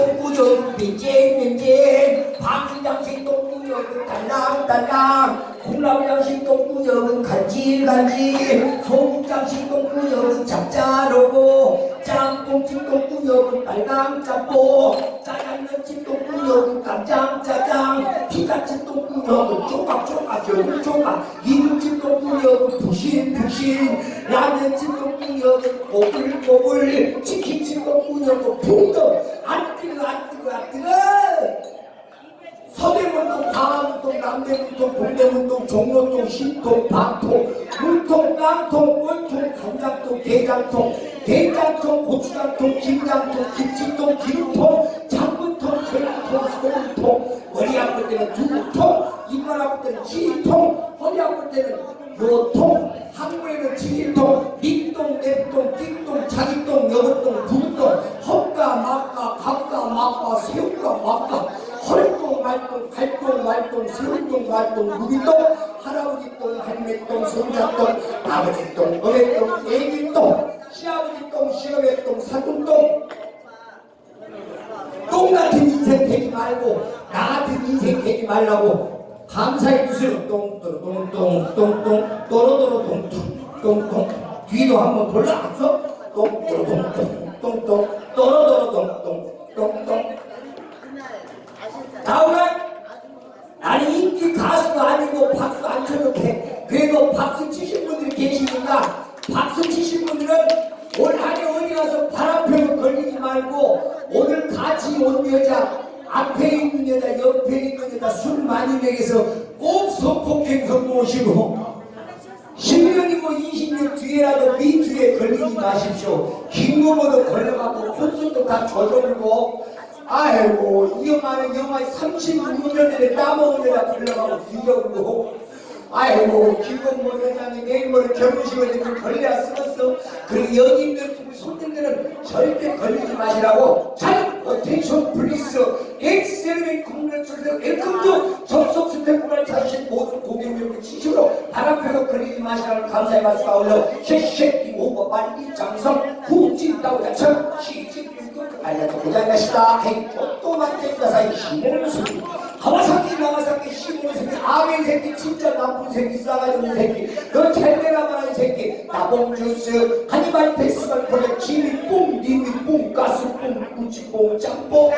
똥구역 빈쟁빈쟁 방위장식 똥구역은 달랑달랑. 콩나물장식 똥구역은 간질간질 소국장식 똥구역은 짭짤하고 짬뽕집 똥구역은 빨강짬뽕. 짜장 면집 똥구역은 깜장짜장 피자집 똥구역은 쪼각쪼각 조각조각 이물집 똥구역은 부신부신 라면집 똥구역은 꼬불꼬불 치킨집 똥구역은 붕덩 안 뜨거 안 뜨거 안 뜨거. 서대문동, 광화문동, 남대문동, 동대문동, 종로동, 신동, 박통, 물통, 깡통, 꼴통, 간장통, 게장통, 된장통, 고추장통, 김장통, 김치통, 기름통, 때는 두부통, 이빨 아플 때는 지통, 허리 아플 때는 요통, 한국에는 지일통, 닉동, 냅동, 띵동, 자기동, 여것동, 부동, 헛가, 막가, 갑가, 막가, 새우가, 막가, 헐동, 말동, 갈동, 말동, 새우동, 말동, 무기동, 할아버지 동, 할매 동, 손자 동, 아버지 동, 어메 동, 애기 동, 시아버지 동, 시어머니 동, 사돈 동, 똥 같은 인생 되지 말고 나 같은 인생 되지 말라고 감사의 뜻으로 똥똥똥똥똥똥 또로도로 똥똥똥똥 뒤도 한번 돌려봤어 똥똥똥똥 똥똥 또로도로 똥똥똥똥 다음에 나는 인기 가수가 아니고 박수 안 쳐도 돼. 그래도 박수 치신 분들이 계시니까 박수 치신 분들은 올 한해 어디 가서 바람펴서 걸리지 말고 오늘 같이 온 여자 앞에 있는 여자 옆에 있는 여자 술 많이 먹여서 꼭 성폭행 성공하시고 10년이고 20년 뒤에라도 미투에 걸리지 마십시오. 김고모도 걸려갖고 콘서트 다 젖어들고 아이고 이 영화는 영화 36년 전에 따먹은 여자 걸려가고 뒤져고 아이고 김건모 회장이 내일 모레 결혼식을 이렇게 걸려야 쓰겠어? 그리고 우리 손님들은 절대 걸리지 마시라고 잘 어텐션 플리스 엑셀맨 국내철에서 웰컴도 접속 스태프를 찾으신 모든 고객님들 진심으로 바람펴서 걸리지 마시라는 감사의 말씀을 올려 쉐쉐끼 오버 빨리 장성 후진다고 자처 시집 알려도 고장나시다. 헤이 또만 땡가사이 시모는 새끼 가와사키 나와사키 시모는 새끼 아멘 새끼 진짜 나쁜 새끼 싸가지 없는 새끼 너 잘되나 말하는 새끼. 나봉 주스 하니발 페스티벌 보내 지미 뽕 니미 뽕 가스 뽕 구찌 뽕 짬뽕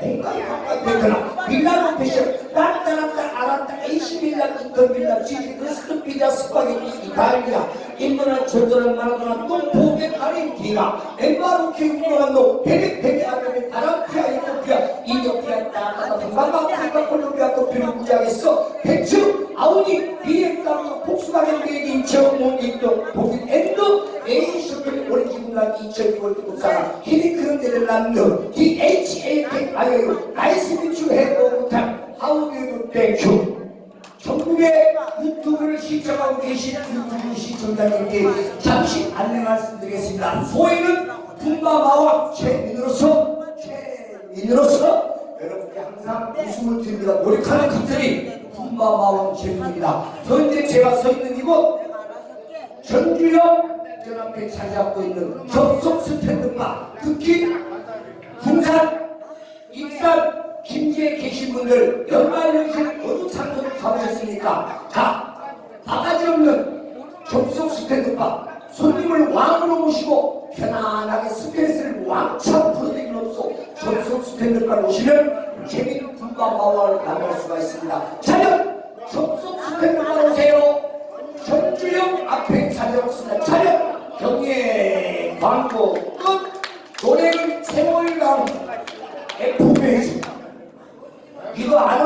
공간 바깥 되거나 밀라노 패션 딴따란따 알았다 에이시 밀라 인터 밀라 치즈 크스트 피자 스파게티 이탈리아 인도나 조조나 마라도나 또 보게 아르헨티나 엠바로 키 우노란노 베게 베게 아르멘 아라피아 이토피아 이토피아 따따따 방방아프리카 콜롬비아 토피를 무지하겠어. 벤츠 아우디 BMW 폭스바겐 비행기 인천 몽기동 독일 엔도 에이쇼핑 오렌지 군락 2006월 국사가 히리크런데를 남는 DHA 아유 나이스 미추 해보부탄 하우디도 땡큐 전국의 유튜브를 시청하고 계신 유튜브 시청자님께 잠시 안내 말씀드리겠습니다. 소위는 분바마와 최민으로서 최민으로서 여러분께 항상 웃음을 드립니다. 노력하는 감사리 분바마왕 최민입니다. 현재 제가 서 있는 이곳 전주역 전 앞에 잡고 있는 접속 스탠드바 특히 군산 익산 김제에 계신 분들 연말연시 어느 장소 를 가보셨습니까? 자, 바가지 없는 접속 스탠드바 손님을 왕으로 모시고 편안하게 스트레스를 왕창 없어 접속 스탠드바 오시면 재미있는 마와를 만날 수가 있습니다. 촬영! 접속 스탠드바 오세요. 전주역 앞에 찾아왔습니다. 촬영! 경례 광고 끝! 노래는 세월강 F페이지 이거 안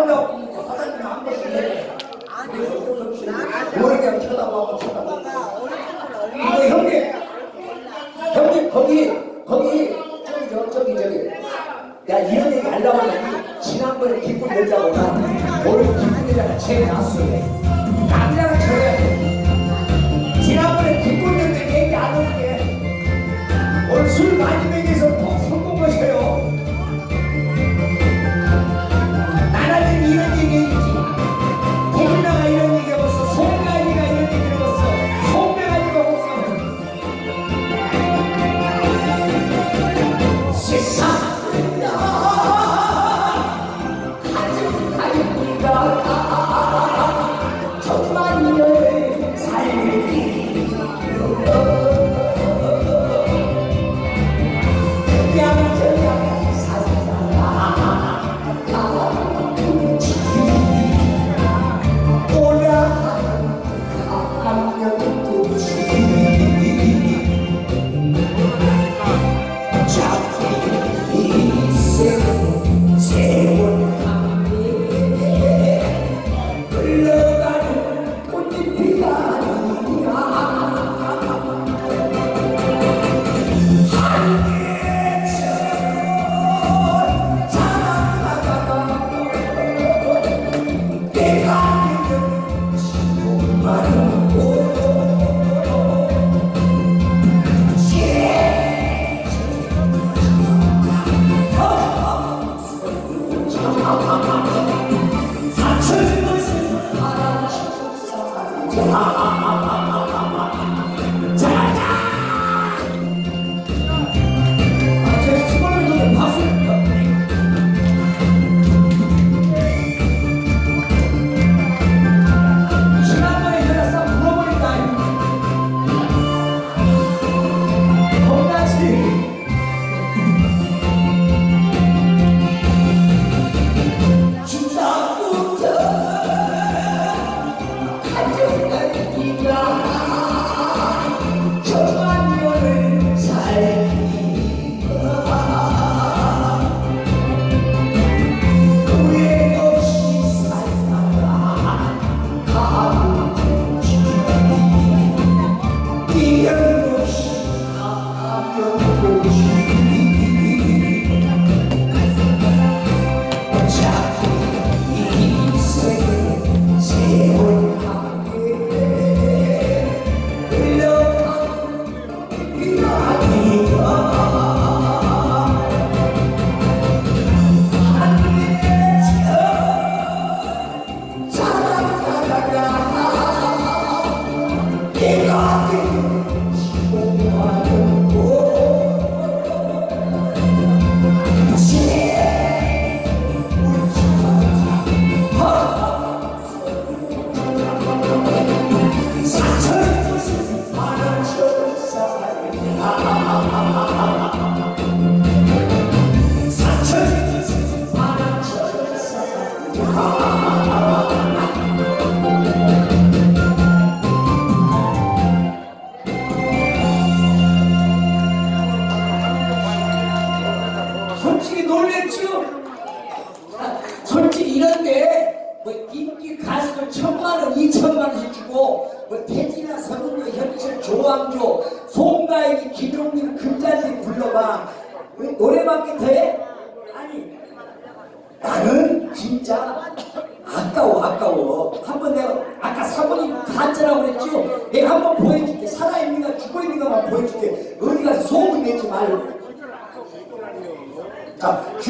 Hurrah!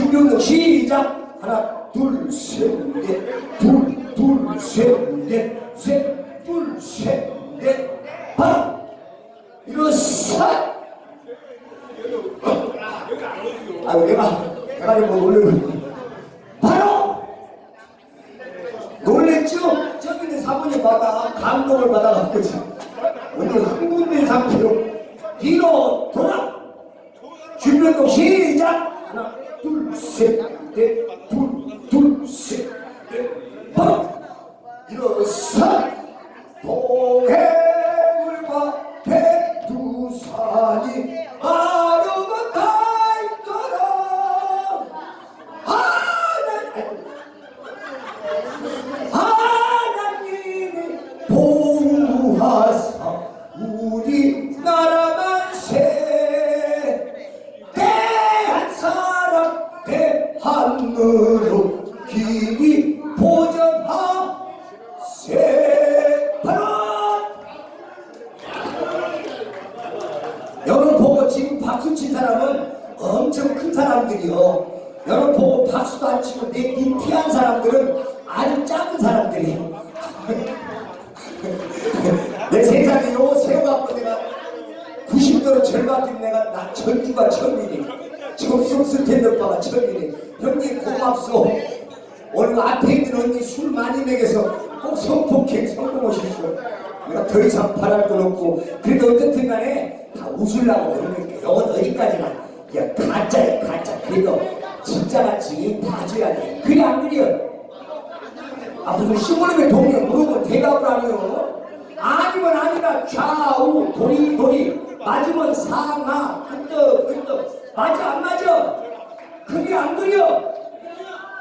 자, 준비운동 시작. 하나, 둘, 셋, 넷, 둘, 둘, 셋, 넷, 셋, 둘, 셋, 넷, 바로 일어서. 아유, 내가 내가 뭐 놀래고 바로 놀랬죠? 저기 있는 사모님 봐봐 감동을 받아갖고 지금 오늘 흥분된 상태로 뒤로 돌아. 준비운동 시작! 하나, 둘, 셋, 90도로 절박인 내가 나 전주가 처음이니 접속 스탠드바가 처음이니. 형님 고맙소. 오늘 앞에 있는 언니 술 많이 먹여서 꼭 성폭행 성공하십시오. 내가 더 이상 바랄 건 없고. 그래도 어떻든 간에 다 웃으려고 그러니까 이건 어디까지나. 야 가짜야 가짜. 그래도 진짜같이 봐줘야 돼. 그래 안 그래요? 아 무슨 시골놈의 동네 물어보면 대답을 하네요. 아니면 아니라 좌우 도리 도리 맞으면 상하 끄떡 끄떡. 맞아 안 맞아? 그게 안 그려.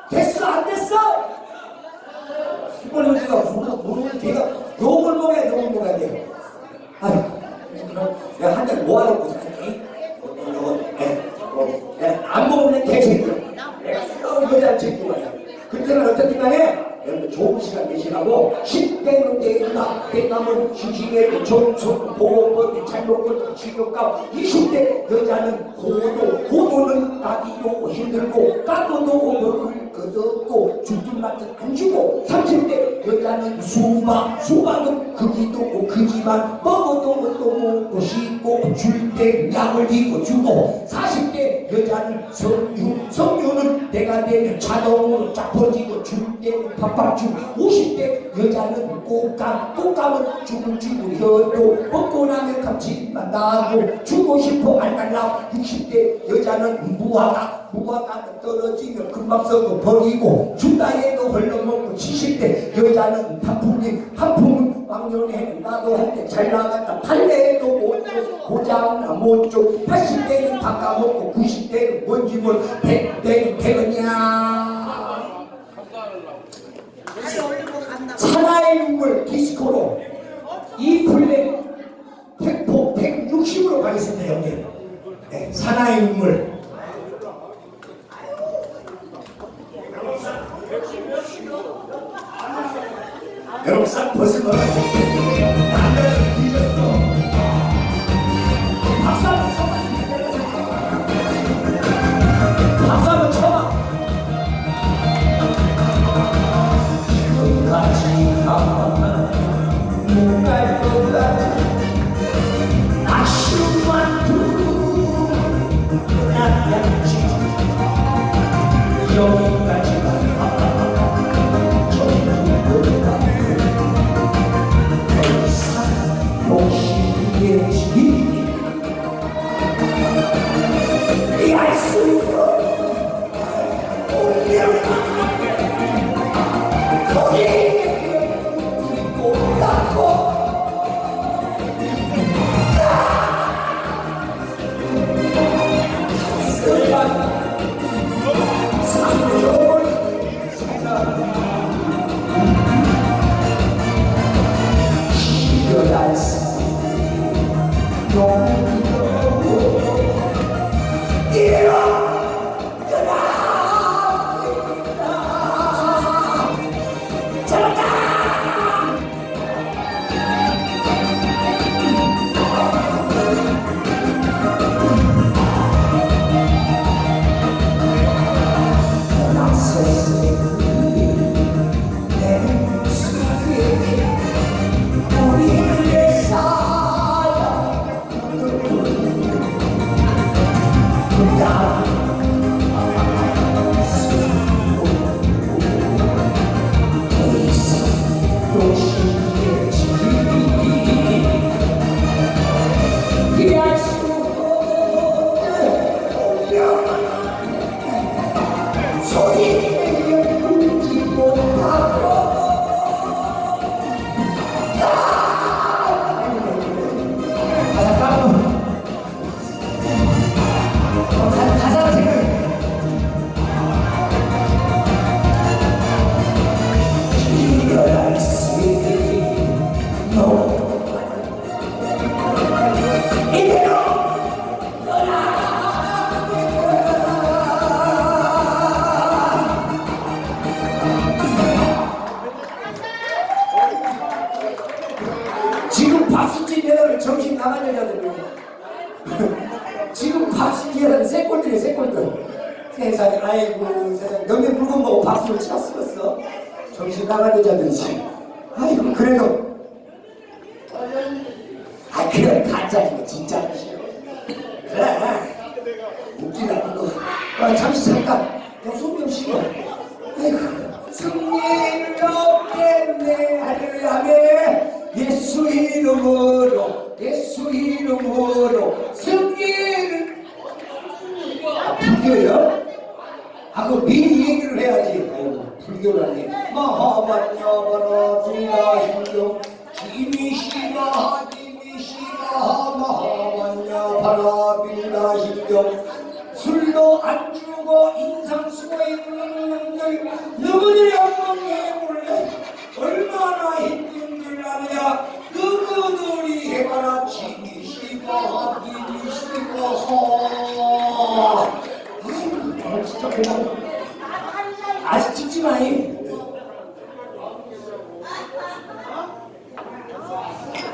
됐어 안 됐어? 시골놈 제가 모르면 걔가 욕을 먹어야 욕을 먹어야 돼. 아유 내가 한 잔 모아놓고 자니 안 먹으면 개새끼야 내가 수다운 챙기고 와요 그때는 어쨌든 간에 여러분 좋은 시간 되시라고 10대 문제나 대남은 시시에 정성 보호법 잘못권 지역가 20대 여자는 고도 고도는 까기도 힘들고 까도도 먹을 것 없고 죽든 맛든 안 주고 30대 여자는 수박 수박은 크기도 없고 크지만 먹어도 또 먹고 싶고 줄 때 약을 입고 주고 40대 여자는 성유 성유는 내가 되면 자동으로 쫙 퍼지고 줄 때는 팍팍 주고 50대 여자는 꽃감 꽃감은 주고 주고 혀도 먹고 나면 감칠맛 나고 주고 싶어 알달라 60대 여자는 무화과 무화과 떨어지면 금방 썩어 버리고 준다 해도 흘러먹고 70대 여자는 단풍이 한풍은 왕년에 나도 한때 잘 나갔다. 팔레도 못줘 고장나 못줘. 80대는 바꿔먹고 90대는 뭔지면 100대는 되느냐 천하의 눈물 디스코로 이 플랜 팩포 160으로 가겠습니다 형님. 네, 사나의 눈물 여러분 싹 벗으면 남자 운 아, 그래, 가짜지, 진짜. 그래. 웃기다, 그거. 아, 잠시 잠깐. 너손좀 쉬어. 아이고. 승리를 얻겠네. 할렐루야. 예수 이름으로, 예수 이름으로 승리를. 아, 불교요? 아, 그 미리 얘기를 해야지. 아이고, 불교를 하네. 마하반야바라 불가신경 기미 술도 안 주고 인상 쓰고 있는 놈들 누구들이 엉망에 몰래 얼마나 힘든 줄 아느냐? 누구들이 해봐라 기미시가 아이고 진짜 고마워 아직 찍지 마이.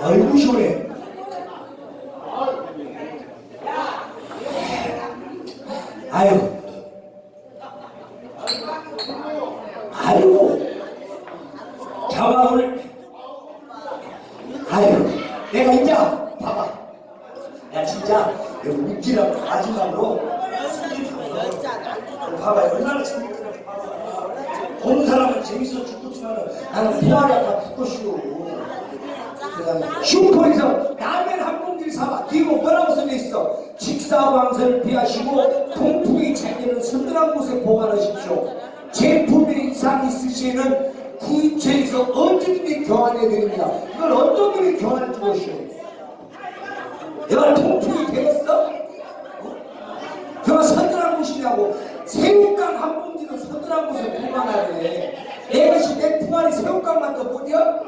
아이고 시원해. 아유. 아유. 자봐 오늘. 아유. 내가 이제 봐봐. 야 진짜 여기 웃기라고 마지막으로. 봐봐 얼마나 재밌게 보는 사람은 재밌어 죽겠지만 나는 포화가 죽고 싶고 그다음에 슈퍼에서 라면 한 봉지를 사봐. 뒤로 뭐라고 써져 있어? 직사광선을 피하시고 통풍이 잘 되는 서늘한 곳에 보관하십시오. 제품에 이상 있으시에는 구입처에서 언제든지 교환해 드립니다. 이걸 어떤 분이 교환해 주시오? 내가 통풍이 되겠어? 그가 서늘한 곳이냐고. 새우깡 한 봉지도 서늘한 곳에 보관하래 내것이 내 품 안에 새우깡만 더 못이야?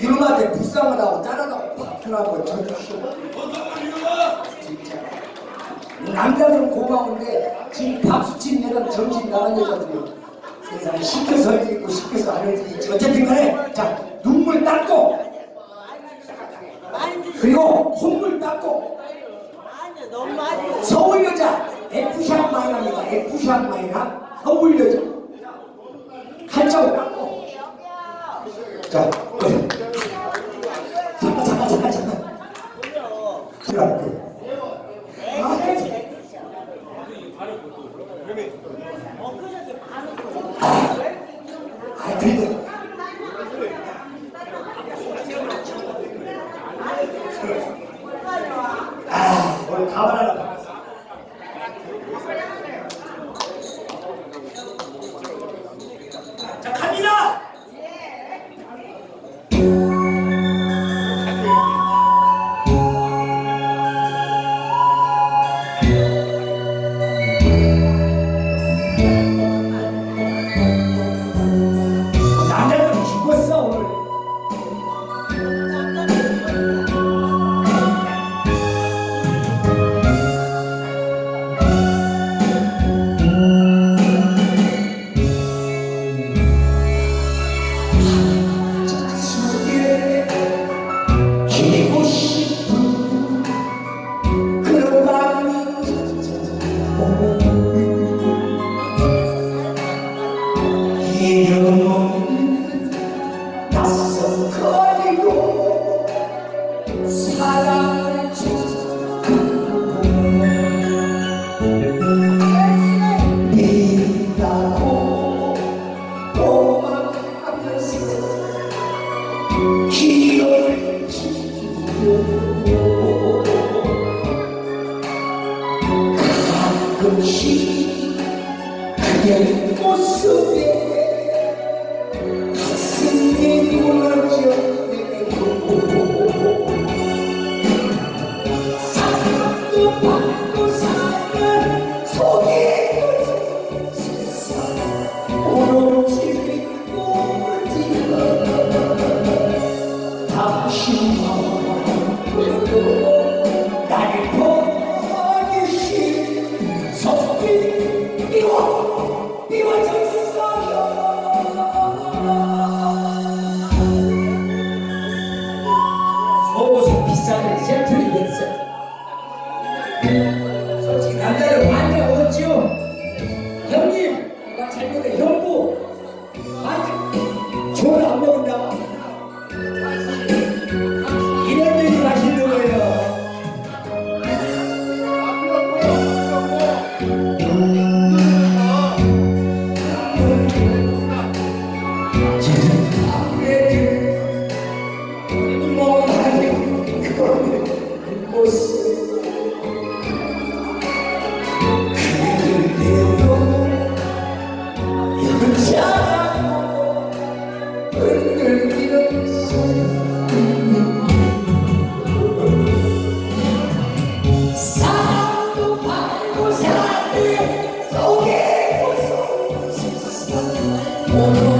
이놈한테 불쌍하다고 짜라다고 파트라고 쳐주시오 진짜. 남자들은 고마운데 지금 박수친 내가 정신 나간 여자들이 세상에 시켜서 할일 있고 시켜서 안 할일 있지. 어쨌든 간에 자 눈물 닦고. 그리고 콧물 닦고. 서울 여자 F샵 마이너입니다. F샵 마이너 한자고 깎고. 자 그래. 잠깐 잠깐 잠깐 잠깐. 그래 그. 아, 아아 오늘 가발 하나 아니 저 오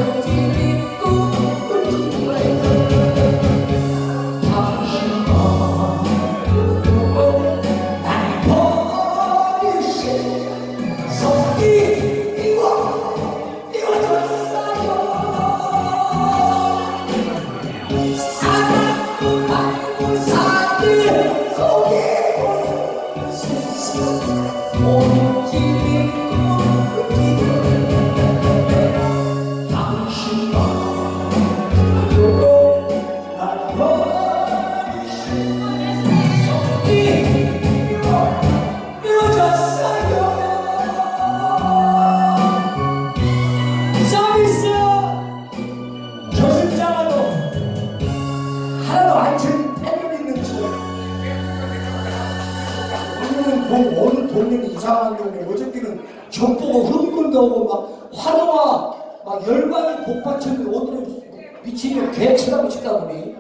젖보고 흥분도 오고 막 환호와 막 열반을 복받쳤는데 오늘은 미친년 개 쳐다보 치다 보니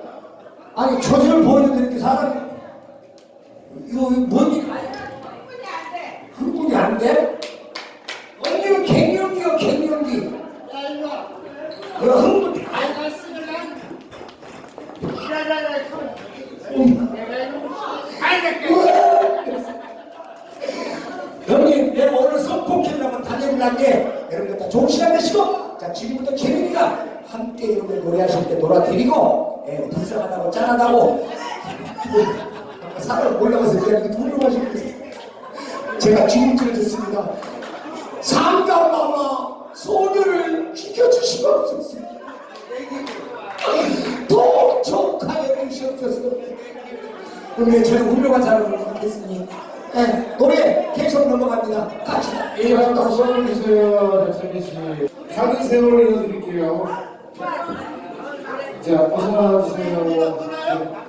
아니 저절 보여드리는 사람이 이거 뭔 흥분이 안 돼? 언니는 갱년기야 갱년기 그 흥분 아니 형님 내가 오늘 선포키라고 다녀올란 게 여러분들 다 좋은 시간 되시고 자 지금부터 재민이가 함께 여러분들 노래하실 때 놀아드리고 예, 불쌍하다고 짠하다고. 사람 몰라가서 그냥 이렇게 훌륭하시고 제가 주눅들어졌습니다. 잠깐마마 소녀를 지켜주시고 없었어요. 독촉하여 주시옵소서. 그러면 저는 훌륭한 사람으로 생각했으니 네, 노래 계속 넘어갑니다 같이 예, 박수 한번 주세요, 세월 이어드릴게요. 자, 어서 나와주세요. 네.